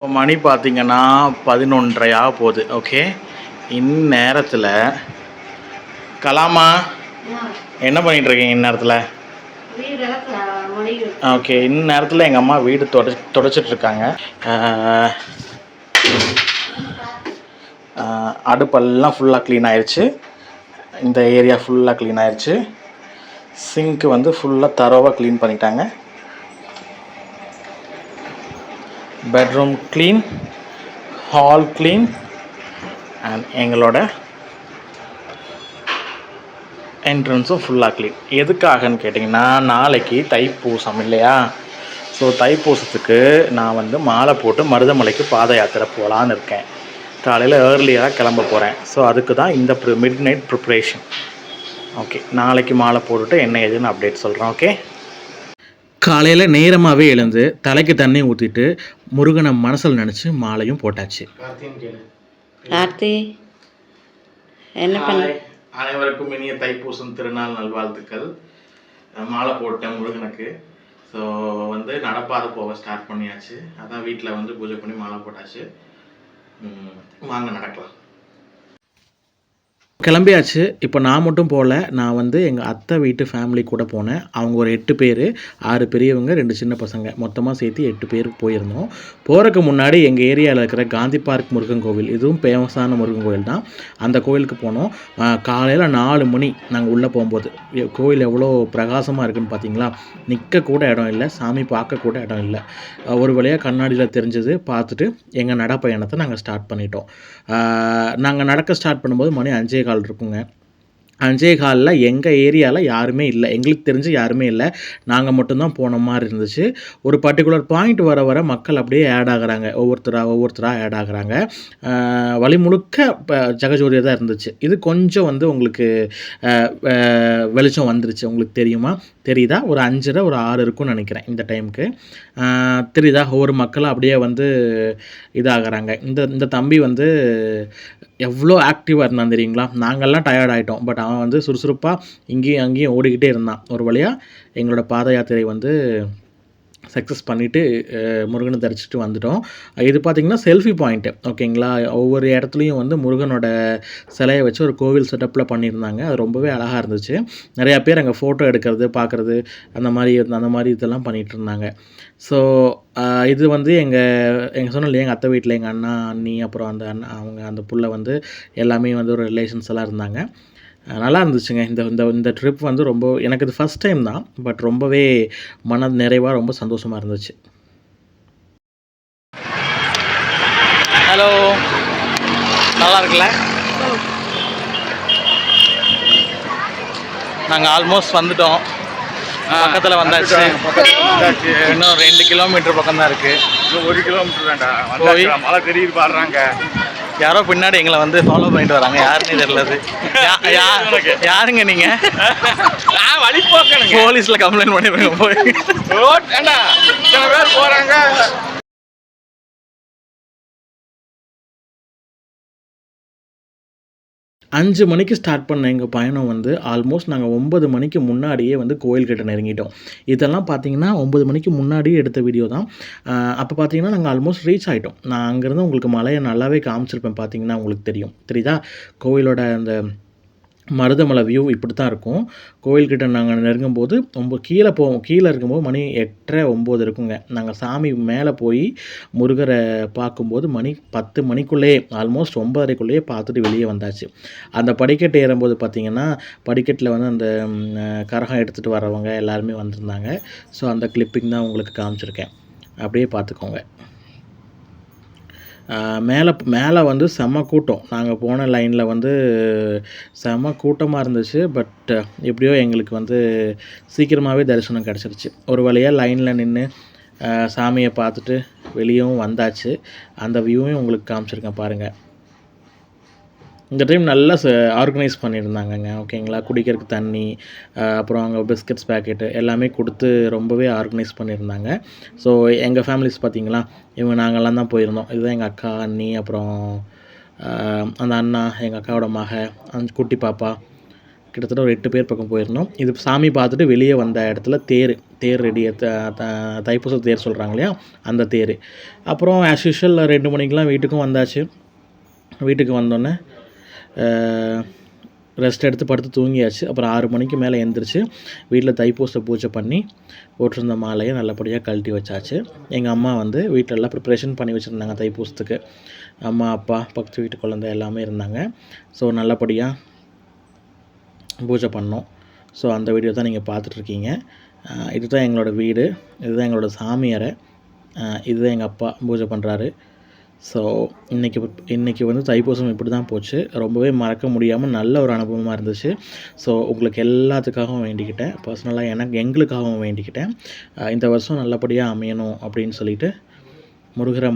இப்போ மணி பார்த்திங்கன்னா பதினொன்றையாக போகுது ஓகே இந்நேரத்தில் கலாமா என்ன பண்ணிகிட்ருக்கீங்க இருக்கீங்க இந்நேரத்தில்? ஓகே இந்நேரத்தில் எங்கள் அம்மா வீடு தொடை தொடச்சிட்ருக்காங்க. அடுப்பெல்லாம் ஃபுல்லாக க்ளீன் ஆயிடுச்சு இந்த ஏரியா ஃபுல்லாக க்ளீன் ஆயிடுச்சு சிங்க் வந்து ஃபுல்லாக தரோவாக க்ளீன் பண்ணிட்டாங்க. Bedroom clean hall clean and எங்களோட என்ட்ரன்ஸும் ஃபுல்லாக க்ளீன் எதுக்காகன்னு கேட்டிங்கன்னா நாளைக்கு தைப்பூசம் இல்லையா? ஸோ தைப்பூசத்துக்கு நான் வந்து மாலை போட்டு மருதமலைக்கு பாத யாத்திரை போகலான்னு இருக்கேன். காலையில் ஏர்லியாக கிளம்ப போகிறேன் ஸோ அதுக்கு தான் இந்த மிட் நைட் ப்ரிப்ரேஷன் ஓகே நாளைக்கு மாலை போட்டுட்டு என்ன ஏதுன்னு அப்டேட் சொல்கிறேன் ஓகே காலையில் நேரமாகவே எழுந்து தலைக்கு தண்ணி ஊற்றிட்டு முருகனை மனசில் நினச்சி மாலையும் போட்டாச்சு. கார்த்தி என்ன பண்ண. அனைவருக்கும் இனிய தைப்பூசம் திருநாள் நல்வாழ்த்துக்கள். மாலை போட்டேன் முருகனுக்கு. ஸோ வந்து நடப்பாதை போக ஸ்டார்ட் பண்ணியாச்சு. அதான் வீட்டில் வந்து பூஜை பண்ணி மாலை போட்டாச்சு. வாங்க நடக்கலாம். கிளம்பியாச்சு. இப்போ நான் மட்டும் போகல நான் வந்து எங்கள் அத்தை வீட்டு ஃபேமிலி கூட போனேன். அவங்க ஒரு எட்டு பேர் ஆறு பெரியவங்க ரெண்டு சின்ன பசங்க. மொத்தமாக சேர்த்து எட்டு பேர் போயிருந்தோம். போகிறதுக்கு முன்னாடி எங்கள் ஏரியாவில் இருக்கிற காந்தி பார்க் முருகன் கோவில் இதுவும் ஃபேமஸான முருகன் கோவில் தான். அந்த கோவிலுக்கு போனோம். காலையில் நாலு மணி நாங்கள் உள்ளே போகும்போது கோவில் எவ்வளோ பிரகாசமாக இருக்குன்னு பார்த்தீங்களா நிற்க கூட இடம் இல்லை சாமி பார்க்கக்கூட இடம் இல்லை. ஒரு வழியாக கண்ணாடியில் தெரிஞ்சது பார்த்துட்டு எங்கள் நடப்பயணத்தை நாங்கள் ஸ்டார்ட் பண்ணிட்டோம். நாங்கள் நடக்க ஸ்டார்ட் பண்ணும்போது மணி அஞ்சே கால் இருக்குங்க. அஞ்சே காலில் எங்கள் ஏரியாவில் யாருமே இல்லை. எங்களுக்கு தெரிஞ்சு யாருமே இல்லை. நாங்கள் மட்டும்தான் போன மாதிரி இருந்துச்சு. ஒரு பர்டிகுலர் பாயிண்ட் வர வர மக்கள் அப்படியே ஆட் ஆகுறாங்க. ஒவ்வொருத்தராக ஒவ்வொருத்தராக ஆட் ஆகுறாங்க. வழி முழுக்க இப்போ தான் இருந்துச்சு. இது கொஞ்சம் வந்து உங்களுக்கு வெளிச்சம் வந்துருச்சு. உங்களுக்கு தெரியுமா? தெரியுதா? ஒரு அஞ்சரை ஒரு ஆறு இருக்கும்னு நினைக்கிறேன் இந்த டைமுக்கு தெரியுதா? ஒவ்வொரு மக்களும் அப்படியே வந்து இதாகிறாங்க. இந்த இந்த தம்பி வந்து எவ்வளோ ஆக்டிவாக இருந்தான் தெரியுங்களா? நாங்கள்லாம் டயர்ட் ஆகிட்டோம் பட் அவன் வந்து சுறுசுறுப்பாக இங்கேயும் அங்கேயும் ஓடிக்கிட்டே இருந்தான். ஒரு வழியாக எங்களோட பாத யாத்திரை வந்து சக்ஸஸ் பண்ணிவிட்டு முருகனை தரிச்சிட்டு வந்துட்டோம். இது பார்த்திங்கன்னா செல்ஃபி பாயிண்ட்டு ஓகேங்களா? ஒவ்வொரு இடத்துலையும் வந்து முருகனோட சிலையை வச்சு ஒரு கோவில் செட்டப்பில் பண்ணியிருந்தாங்க. அது ரொம்பவே அழகாக இருந்துச்சு. நிறையா பேர் அங்கே ஃபோட்டோ எடுக்கிறது பார்க்குறது அந்த மாதிரி அந்த மாதிரி இதெல்லாம் பண்ணிகிட்டு இருந்தாங்க. ஸோ இது வந்து எங்கள் எங்கள் சொன்னோம் இல்லையா? எங்கள் அத்தை வீட்டில் எங்கள் அண்ணா அண்ணி அப்புறம் அந்த அண்ணா அவங்க அந்த புள்ள வந்து எல்லாமே வந்து ஒரு ரிலேஷன்ஸ் எல்லாம் இருந்தாங்க. நல்லா இருந்துச்சுங்க. இந்த இந்த இந்த ட்ரிப் வந்து ரொம்ப எனக்கு இது ஃபஸ்ட் டைம் தான் பட் ரொம்பவே மன நிறைவாக ரொம்ப சந்தோஷமாக இருந்துச்சு. ஹலோ நல்லா இருக்குல்ல நாங்கள் ஆல்மோஸ்ட் வந்துட்டோம். பக்கத்தில் வந்தாச்சு. இன்னும் ரெண்டு கிலோமீட்டர் பக்கம் தான் இருக்குது இன்னும் ஒரு கிலோமீட்டர். வந்தாச்சுடா, மழை தெரியுது பாடுறாங்க யாரோ பின்னாடி எங்களை வந்து ஃபாலோ பண்ணிட்டு வராங்க. யாருன்னு தெரியலது யா- யாருங்க நீங்க? நான் வழி போக்கணுங்க போலீஸ்ல கம்ப்ளைண்ட் பண்ணிருங்க போய். போறாங்க. அஞ்சு மணிக்கு ஸ்டார்ட் பண்ண எங்கள் பயணம் வந்து ஆல்மோஸ்ட் நாங்கள் ஒன்பது மணிக்கு முன்னாடியே வந்து கோயில்கிட்ட நெருங்கிட்டோம். இதெல்லாம் பார்த்தீங்கன்னா ஒம்பது மணிக்கு முன்னாடியே எடுத்த வீடியோ தான். அப்போ பார்த்தீங்கன்னா நாங்கள் ஆல்மோஸ்ட் ரீச் ஆகிட்டோம் நான் அங்கேருந்து உங்களுக்கு மலையை நல்லாவே காமிச்சிருப்பேன் பார்த்தீங்கன்னா உங்களுக்கு தெரியும். தெரியுதா? கோயிலோட அந்த மருதமலை வியூ இப்படி தான் இருக்கும். கோயில்கிட்ட நாங்கள் நெருங்கும்போது ரொம்ப கீழே போவோம் கீழே இருக்கும்போது மணி எட்டரை ஒம்பது இருக்குங்க. நாங்கள் சாமி மேலே போய் முருகரை பார்க்கும்போது மணி பத்து மணிக்குள்ளேயே ஆல்மோஸ்ட் ஒம்பதரைக்குள்ளேயே பார்த்துட்டு வெளியே வந்தாச்சு. அந்த படிக்கட்டு ஏறும்போது பார்த்திங்கன்னா படிக்கட்டில் வந்து அந்த கரகம் எடுத்துகிட்டு வரவங்க எல்லாருமே வந்திருந்தாங்க. ஸோ அந்த கிளிப்பிங் தான் உங்களுக்கு காமிச்சிருக்கேன். அப்படியே பார்த்துக்கோங்க. மேலே மேலே வந்து செம கூட்டம். நாங்கள் போன லைனில் வந்து செம கூட்டமாக இருந்துச்சு. பட் எப்படியோ எங்களுக்கு வந்து சீக்கிரமாகவே தரிசனம் கிடச்சிருச்சு. ஒரு வழியாக லைனில் நின்று சாமியை பார்த்துட்டு வெளியவும் வந்தாச்சு. அந்த வியூவையும் உங்களுக்கு காமிச்சிருக்கேன் பாருங்கள் இந்த டைம் நல்லா ஆர்கனைஸ் பண்ணியிருந்தாங்கங்க. ஓகேங்களா குடிக்கிறதுக்கு தண்ணி அப்புறம் அங்கே பிஸ்கட்ஸ் பேக்கெட்டு எல்லாமே கொடுத்து ரொம்பவே ஆர்கனைஸ் பண்ணியிருந்தாங்க. ஸோ எங்கள் ஃபேமிலிஸ் பார்த்தீங்களா இவங்க நாங்கள்லாம் தான் போயிருந்தோம். இதுதான் எங்கள் அக்கா அண்ணி அப்புறம் அந்த அண்ணா எங்கள் அக்காவோட மக அந்த குட்டி பாப்பா. கிட்டத்தட்ட ஒரு எட்டு பேர் பக்கம் போயிருந்தோம். இது சாமி பார்த்துட்டு வெளியே வந்த இடத்துல தேர் தேர் ரெடி தைப்பூச தேர் சொல்கிறாங்க இல்லையா? அந்த தேர். அப்புறம் ஆஸ் யூஷுவல் ரெண்டு மணிக்கெலாம் வீட்டுக்கும் வந்தாச்சு. வீட்டுக்கு வந்தோடனே ரெஸ்ட் எடுத்து படுத்து தூங்கியாச்சு. அப்புறம் ஆறு மணிக்கு மேலே எழுந்திரிச்சு வீட்டில் தைப்பூச பூஜை பண்ணி போட்டிருந்த மாலையை நல்லபடியாக கழட்டி வச்சாச்சு. எங்கள் அம்மா வந்து வீட்டில் எல்லாம் ப்ரிப்ரேஷன் பண்ணி வச்சுருந்தாங்க தைப்பூசத்துக்கு. அம்மா அப்பா பக்கத்து வீட்டு குழந்தை எல்லாமே இருந்தாங்க. ஸோ நல்லபடியாக பூஜை பண்ணோம். ஸோ அந்த வீடியோ தான் நீங்கள் பார்த்துட்ருக்கீங்க. இதுதான் எங்களோட வீடு. இதுதான் எங்களோட சாமி இதுதான் எங்கள் அப்பா பூஜை பண்ணுறாரு ஸோ இன்றைக்கி இன்றைக்கி வந்து தைப்பூசம் இப்படி தான் போச்சு. ரொம்பவே மறக்க முடியாமல் நல்ல ஒரு அனுபவமாக இருந்துச்சு. ஸோ உங்களுக்கு எல்லாத்துக்காகவும் வேண்டிக்கிட்டேன். பர்சனலாக எனக்கு எங்களுக்காகவும் வேண்டிக்கிட்டேன். இந்த வருஷம் நல்லபடியாக அமையணும் அப்படின்னு சொல்லிட்டு முருகிற